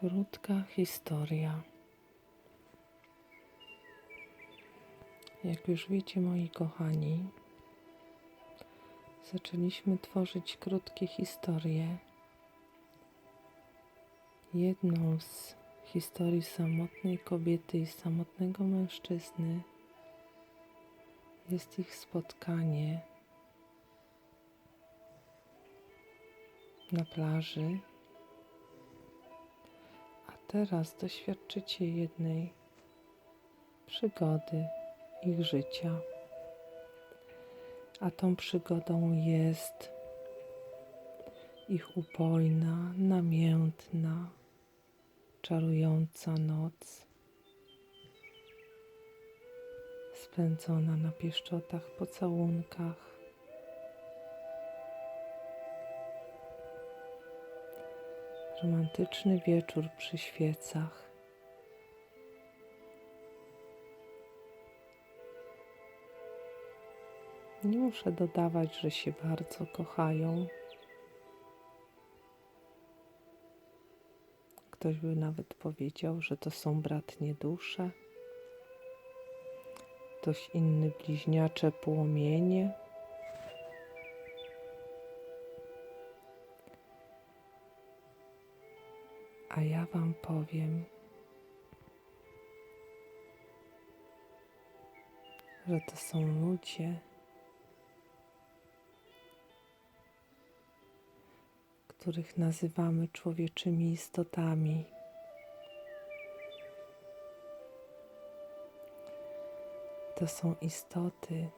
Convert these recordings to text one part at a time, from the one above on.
Krótka historia. Jak już wiecie, moi kochani, zaczęliśmy tworzyć krótkie historie. Jedną z historii samotnej kobiety i samotnego mężczyzny jest ich spotkanie na plaży teraz doświadczycie jednej przygody ich życia. A tą przygodą jest ich upojna, namiętna, czarująca noc, spędzona na pieszczotach pocałunkach romantyczny wieczór przy świecach. Nie muszę dodawać, że się bardzo kochają. Ktoś by nawet powiedział, że to są bratnie dusze, ktoś inny bliźniacze płomienie. A ja Wam powiem, że to są ludzie, których nazywamy człowieczymi istotami. To są istoty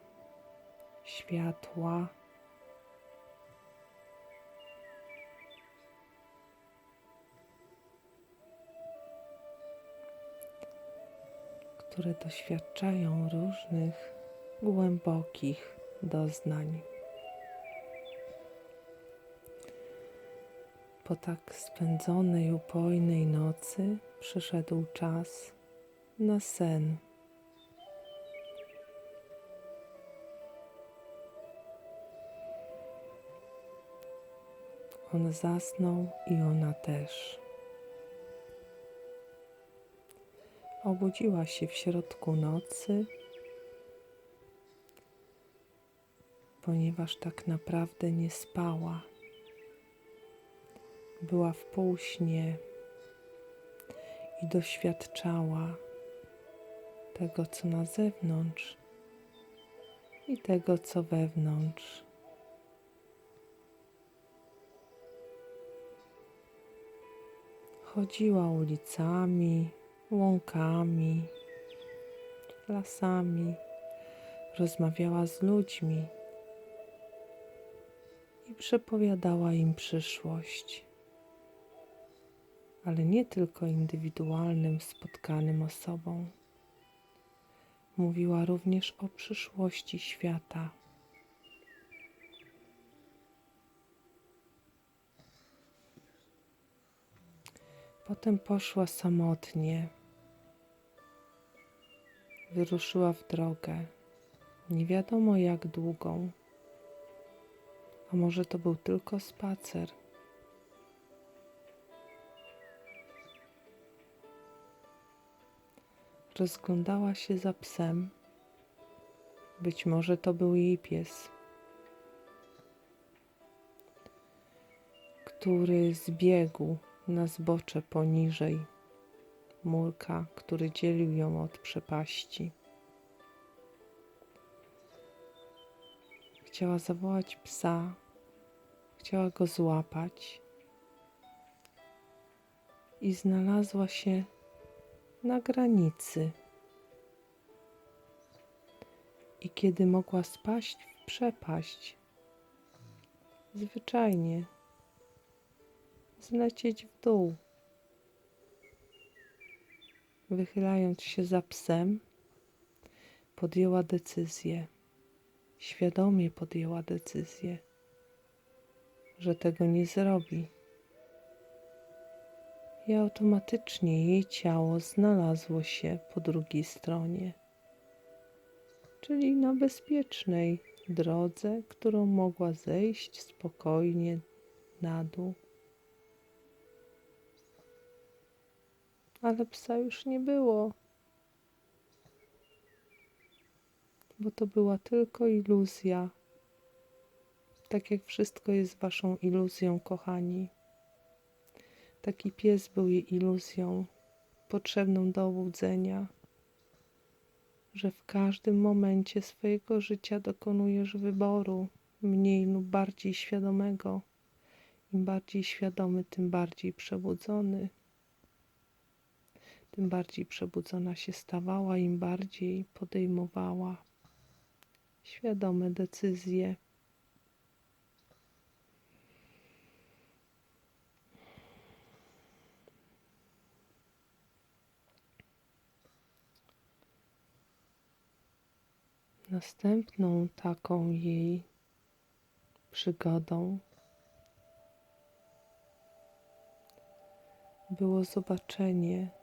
światła, które doświadczają różnych głębokich doznań. Po tak spędzonej, upojnej nocy przyszedł czas na sen. On zasnął i ona też. Obudziła się w środku nocy, ponieważ tak naprawdę nie spała. Była w półśnie i doświadczała tego, co na zewnątrz i tego, co wewnątrz. Chodziła ulicami, łąkami, lasami, rozmawiała z ludźmi i przepowiadała im przyszłość, ale nie tylko indywidualnym, spotkanym osobom. Mówiła również o przyszłości świata. Potem poszła samotnie. Wyruszyła w drogę, nie wiadomo jak długą. A może to był tylko spacer? Rozglądała się za psem. Być może to był jej pies, który zbiegł na zbocze poniżej murka, który dzielił ją od przepaści. Chciała zawołać psa, chciała go złapać i znalazła się na granicy. I kiedy mogła spaść w przepaść, zwyczajnie zlecieć w dół. Wychylając się za psem, podjęła decyzję, świadomie podjęła decyzję, że tego nie zrobi. I automatycznie jej ciało znalazło się po drugiej stronie, czyli na bezpiecznej drodze, którą mogła zejść spokojnie na dół. Ale psa już nie było. Bo to była tylko iluzja. Tak jak wszystko jest waszą iluzją, kochani. Taki pies był jej iluzją, potrzebną do obudzenia, że w każdym momencie swojego życia dokonujesz wyboru, mniej lub bardziej świadomego. Im bardziej świadomy, tym bardziej przebudzony. Tym bardziej przebudzona się stawała, im bardziej podejmowała świadome decyzje. Następną taką jej przygodą było zobaczenie,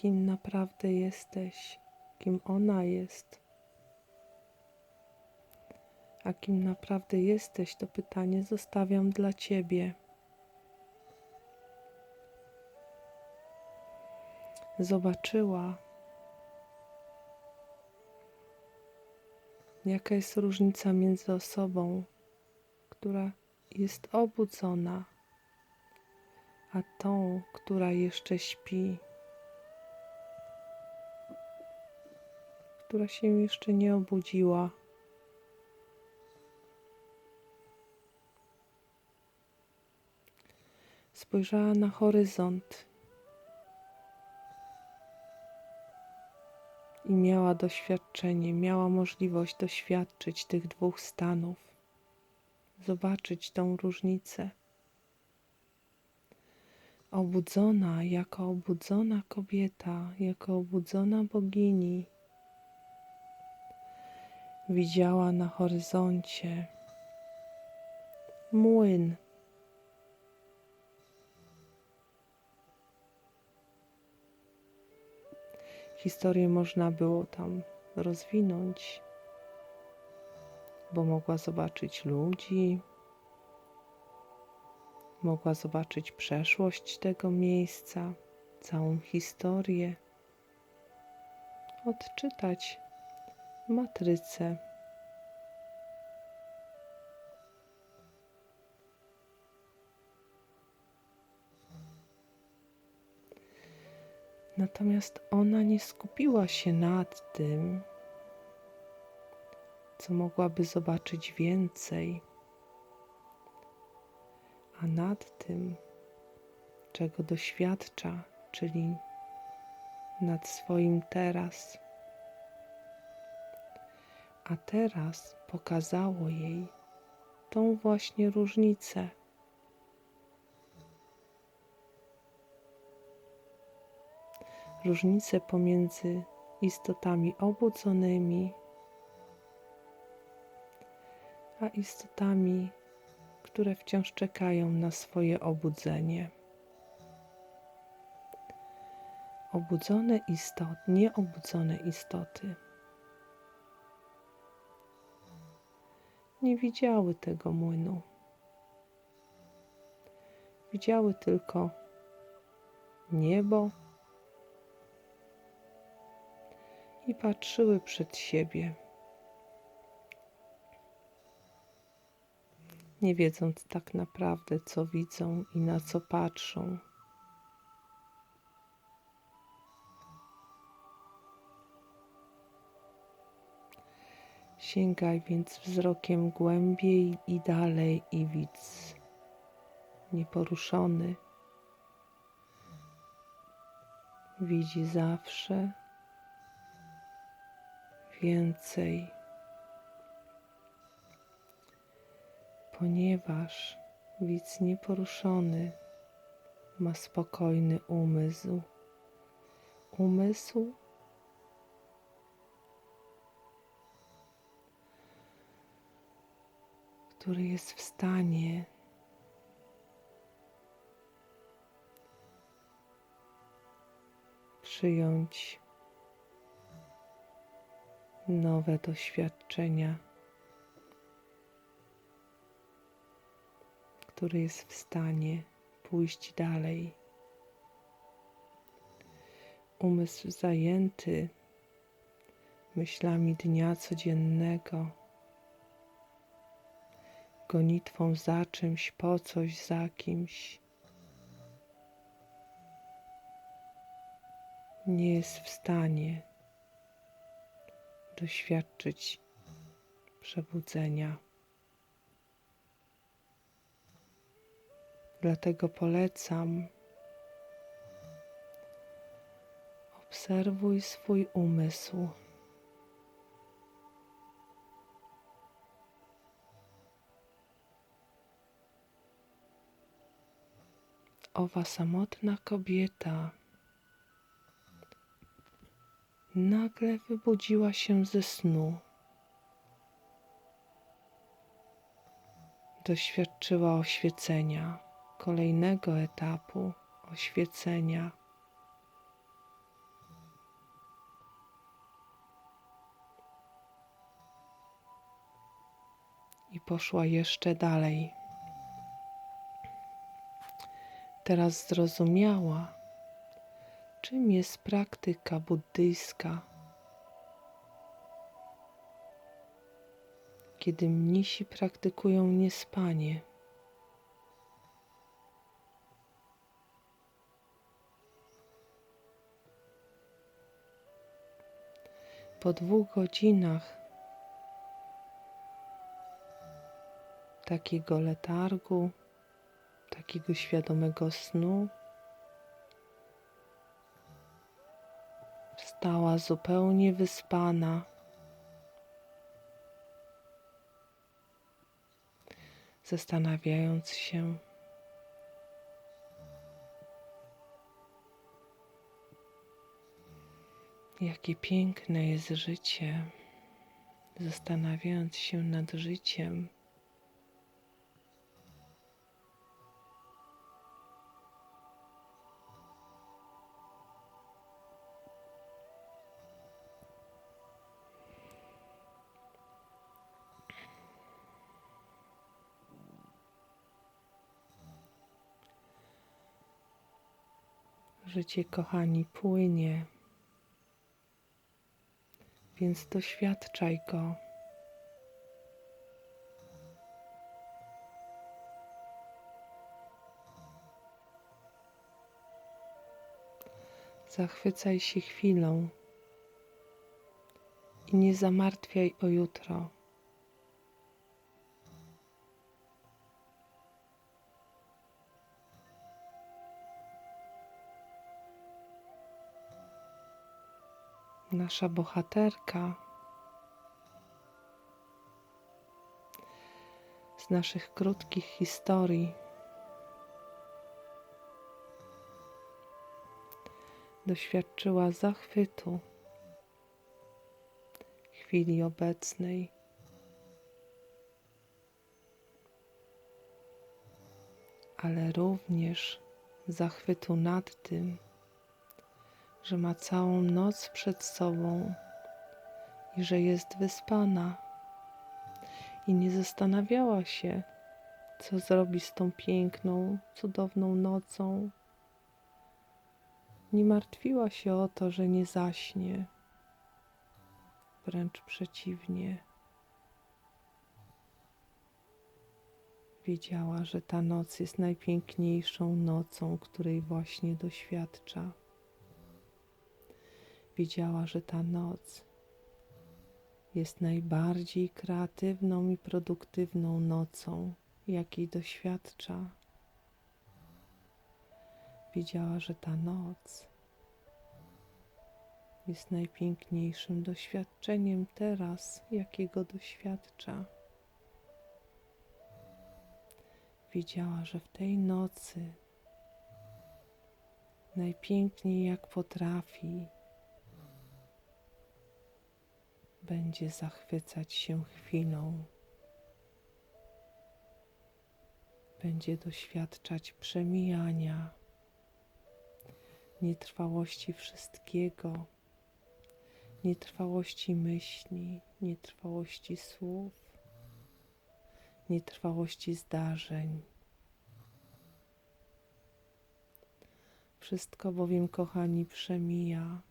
kim naprawdę jesteś, kim ona jest. A kim naprawdę jesteś, to pytanie zostawiam dla ciebie. Zobaczyła, jaka jest różnica między osobą, która jest obudzona, a tą, która jeszcze śpi, która się jeszcze nie obudziła. Spojrzała na horyzont i miała doświadczenie, miała możliwość doświadczyć tych dwóch stanów, zobaczyć tą różnicę. Obudzona jako obudzona kobieta, jako obudzona bogini, widziała na horyzoncie młyn. Historię można było tam rozwinąć, bo mogła zobaczyć ludzi, mogła zobaczyć przeszłość tego miejsca, całą historię, odczytać matrycę. Natomiast ona nie skupiła się nad tym, co mogłaby zobaczyć więcej, a nad tym, czego doświadcza, czyli nad swoim teraz. A teraz pokazało jej tą właśnie różnicę. różnicę pomiędzy istotami obudzonymi a istotami, które wciąż czekają na swoje obudzenie. Obudzone istoty, nieobudzone istoty nie widziały tego młynu. Widziały tylko niebo i patrzyły przed siebie, nie wiedząc tak naprawdę, co widzą i na co patrzą. Sięgaj więc wzrokiem głębiej i dalej i widz, nieporuszony. Widzi zawsze więcej, ponieważ widz nieporuszony ma spokojny umysł. Umysł który jest w stanie przyjąć nowe doświadczenia, który jest w stanie pójść dalej, umysł zajęty myślami dnia codziennego, gonitwą za czymś, po coś, za kimś, nie jest w stanie doświadczyć przebudzenia. Dlatego polecam, obserwuj swój umysł. Owa samotna kobieta nagle wybudziła się ze snu. Doświadczyła oświecenia, kolejnego etapu oświecenia. I poszła jeszcze dalej. Teraz zrozumiała, czym jest praktyka buddyjska. Kiedy mnisi praktykują niespanie, po dwóch godzinach takiego letargu, takiego świadomego snu, Stała zupełnie wyspana. Zastanawiając się, jakie piękne jest życie, zastanawiając się nad życiem. Życie, kochani, płynie, więc doświadczaj go. Zachwycaj się chwilą i nie zamartwiaj o jutro. Nasza bohaterka z naszych krótkich historii doświadczyła zachwytu chwili obecnej. Ale również zachwytu nad tym, że ma całą noc przed sobą i że jest wyspana. I nie zastanawiała się, co zrobi z tą piękną, cudowną nocą. Nie martwiła się o to, że nie zaśnie. Wręcz przeciwnie. Wiedziała, że ta noc jest najpiękniejszą nocą, której właśnie doświadcza wiedziała, że ta noc jest najbardziej kreatywną i produktywną nocą, jakiej doświadcza. Wiedziała, że ta noc jest najpiękniejszym doświadczeniem teraz, jakiego doświadcza. Wiedziała, że w tej nocy najpiękniej jak potrafi będzie zachwycać się chwilą, będzie doświadczać przemijania, nietrwałości wszystkiego, nietrwałości myśli, nietrwałości słów, nietrwałości zdarzeń. Wszystko bowiem, kochani, przemija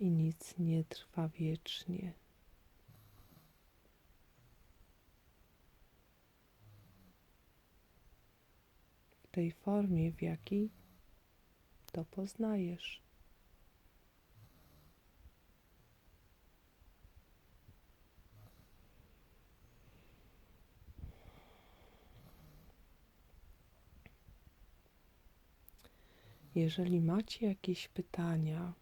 i nic nie trwa wiecznie. W tej formie, w jakiej to poznajesz. Jeżeli macie jakieś pytania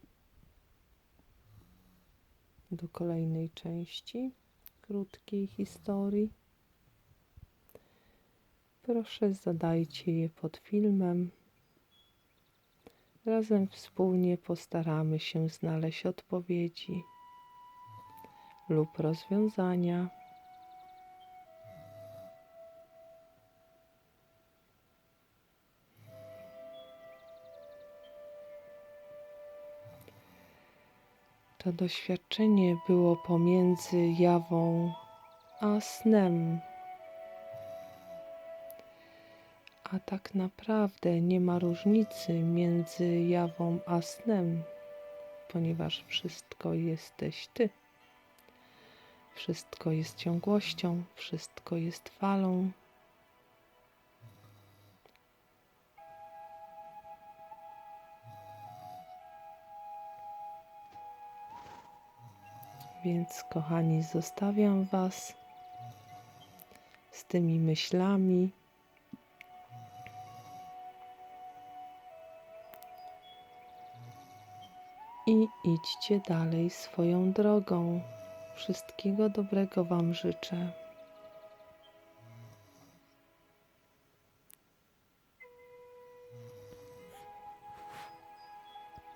do kolejnej części krótkiej historii, proszę zadajcie je pod filmem. Razem wspólnie postaramy się znaleźć odpowiedzi lub rozwiązania. To doświadczenie było pomiędzy jawą a snem. A tak naprawdę nie ma różnicy między jawą a snem, ponieważ wszystko jesteś ty. Wszystko jest ciągłością, wszystko jest falą. Więc, kochani, zostawiam Was z tymi myślami. I idźcie dalej swoją drogą. Wszystkiego dobrego Wam życzę.